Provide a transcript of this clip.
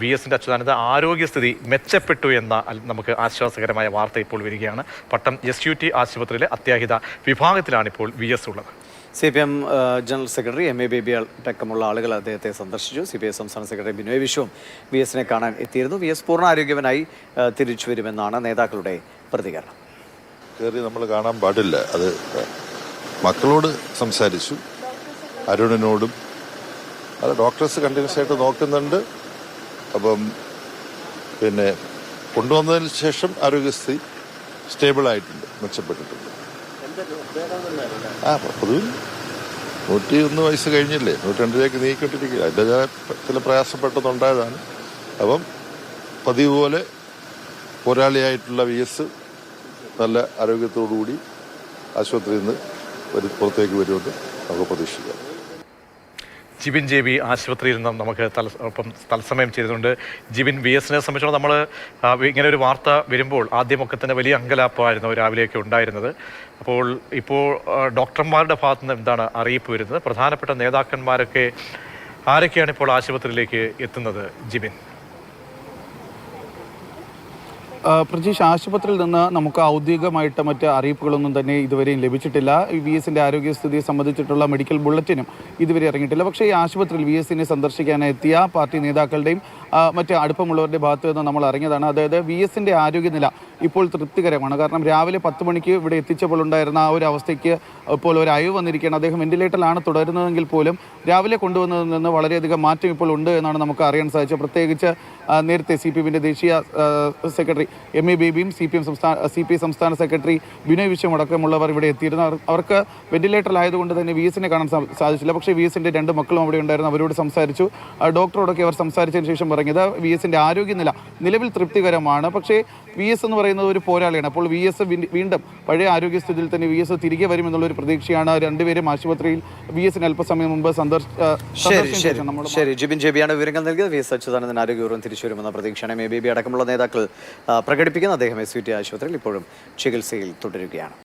V എസിന്റെ അച്യുതാനന്ദ ആരോഗ്യസ്ഥിതി മെച്ചപ്പെട്ടു എന്ന നമുക്ക് ആശ്വാസകരമായ വാർത്ത ഇപ്പോൾ വരികയാണ്. പട്ടം എസ് യു ടി ആശുപത്രിയിലെ അത്യാഹിത വിഭാഗത്തിലാണ് ഇപ്പോൾ വി എസ് ഉള്ളത്. C P M general secretary M A Baby അടക്കമുള്ള ആളുകൾ അദ്ദേഹത്തെ സന്ദർശിച്ചു. സി പി ഐ സംസ്ഥാന സെക്രട്ടറി ബിനോയ് വിശ്വം വി എസിനെ കാണാൻ എത്തിയിരുന്നു. വി എസ് പൂർണ ആരോഗ്യവനായി തിരിച്ചു വരുമെന്നാണ് നേതാക്കളുടെ പ്രതികരണം. കയറി നമ്മൾ കാണാൻ പാടില്ല. അത് മക്കളോട് സംസാരിച്ചു. അരുണിനോടും അത് ഡോക്ടേഴ്സ് കണ്ടിന്യൂസ് ആയിട്ട് നോക്കുന്നുണ്ട്. അപ്പം പിന്നെ കൊണ്ടുവന്നതിന് ശേഷം ആരോഗ്യസ്ഥിതി സ്റ്റേബിൾ ആയിട്ടുണ്ട് മെച്ചപ്പെട്ടിട്ടുണ്ട് ആ പൊതുവിൽ നൂറ്റി ഒന്ന് വയസ്സ് കഴിഞ്ഞില്ലേ? നൂറ്റിരണ്ടിലേക്ക് നീക്കിട്ടിരിക്കുക അതിന്റെ ചില പ്രയാസപ്പെട്ടതുണ്ടായതാണ്. അപ്പം പതിവ് പോലെ പോരാളിയായിട്ടുള്ള വി എസ് നല്ല ആരോഗ്യത്തോടുകൂടി ആശുപത്രിയിൽ നിന്ന് പുറത്തേക്ക് വരുമെന്ന് നമുക്ക് പ്രതീക്ഷിക്കാം. ജിബിൻ ജെ ബി ആശുപത്രിയിൽ നിന്നും നമുക്ക് തല ഒപ്പം തത്സമയം ചെയ്തിട്ടുണ്ട് ജിബിൻ വി എസിനെ സംബന്ധിച്ചോളം നമ്മൾ ഇങ്ങനെ ഒരു വാർത്ത വരുമ്പോൾ ആദ്യമൊക്കെ തന്നെ വലിയ അങ്കലാപ്പമായിരുന്നു രാവിലെയൊക്കെ ഉണ്ടായിരുന്നത്. അപ്പോൾ ഇപ്പോൾ ഡോക്ടർമാരുടെ ഭാഗത്തു നിന്ന് എന്താണ് അറിയിപ്പ് വരുന്നത്? പ്രധാനപ്പെട്ട നേതാക്കന്മാരൊക്കെ ആരൊക്കെയാണ് ഇപ്പോൾ ആശുപത്രിയിലേക്ക് എത്തുന്നത് ജിബിൻ? പ്രജീഷ് ആശുപത്രിയിൽ നിന്ന് നമുക്ക് ഔദ്യോഗികമായിട്ട് മറ്റ് അറിയിപ്പുകളൊന്നും തന്നെ ഇതുവരെയും ലഭിച്ചിട്ടില്ല. വി എസിന്റെ ആരോഗ്യസ്ഥിതിയെ സംബന്ധിച്ചിട്ടുള്ള മെഡിക്കൽ ബുള്ളറ്റിനും ഇതുവരെ ഇറങ്ങിയിട്ടില്ല. പക്ഷേ ഈ ആശുപത്രിയിൽ വി എസിനെ സന്ദർശിക്കാനെത്തിയ പാർട്ടി നേതാക്കളുടെയും മറ്റ് അടുപ്പമുള്ളവരുടെ ഭാഗത്തു നിന്ന് നമ്മൾ അറിഞ്ഞതാണ് അതായത് വി എസിന്റെ ആരോഗ്യനില ഇപ്പോൾ തൃപ്തികരമാണ്. കാരണം രാവിലെ പത്ത് മണിക്ക് ഇവിടെ എത്തിച്ചപ്പോൾ ഉണ്ടായിരുന്ന ആ ഒരു അവസ്ഥയ്ക്ക് ഇപ്പോൾ ഒരു അയവ് വന്നിരിക്കുകയാണ്. അദ്ദേഹം വെന്റിലേറ്ററിലാണ് തുടരുന്നതെങ്കിൽ പോലും രാവിലെ കൊണ്ടുവന്നതിൽ നിന്ന് വളരെയധികം മാറ്റം ഇപ്പോൾ ഉണ്ട് എന്നാണ് നമുക്ക് അറിയാൻ സാധിച്ചത്. പ്രത്യേകിച്ച് നേരത്തെ സി പി എമ്മിന്റെ ദേശീയ സെക്രട്ടറി എം എ ബേബിയും സി പി എം സംസ്ഥാന സി പി സംസ്ഥാന സെക്രട്ടറി ബിനോയ് വിശ്വം അടക്കമുള്ളവർ ഇവിടെ എത്തിയിരുന്നു അവർക്ക് വെന്റിലേറ്ററിലായതുകൊണ്ട് തന്നെ വി എസിനെ കാണാൻ സാധിച്ചില്ല. പക്ഷേ വി എസിന്റെ രണ്ട് മക്കളും അവിടെ ഉണ്ടായിരുന്നു. അവരോട് സംസാരിച്ചു. ഡോക്ടറോടൊക്കെ അവർ സംസാരിച്ചതിന് ശേഷം പറഞ്ഞത് വി എസിന്റെ ആരോഗ്യനില നിലവിൽ തൃപ്തികരമാണ്. പക്ഷേ വി എസ് എന്ന് പറയുന്നത് ഒരു പോരാളിയാണ്. അപ്പോൾ വി എസ് വീണ്ടും പഴയ ആരോഗ്യസ്ഥിതിയിൽ തന്നെ വി എസ് തിരികെ വരുമെന്നുള്ള ഒരു പ്രതീക്ഷയാണ് രണ്ടുപേരും ആശുപത്രിയിൽ വി എസിന് അല്പസമയം മുമ്പ് സന്ദർശിച്ചു ശരി ജിബിൻ ജെബിയാണ് വിവരങ്ങൾ നൽകിയത്. വി എസ് അച്യുതാനന്ദൻ ആരോഗ്യപൂർവം തിരിച്ചു വരുമെന്ന പ്രതീക്ഷയാണ് എം ബി ബി അടക്കമുള്ള നേതാക്കൾ പ്രകടിപ്പിക്കുന്ന അദ്ദേഹം എസ് യു ടി ആശുപത്രിയിൽ ഇപ്പോഴും ചികിത്സയിൽ തുടരുകയാണ്.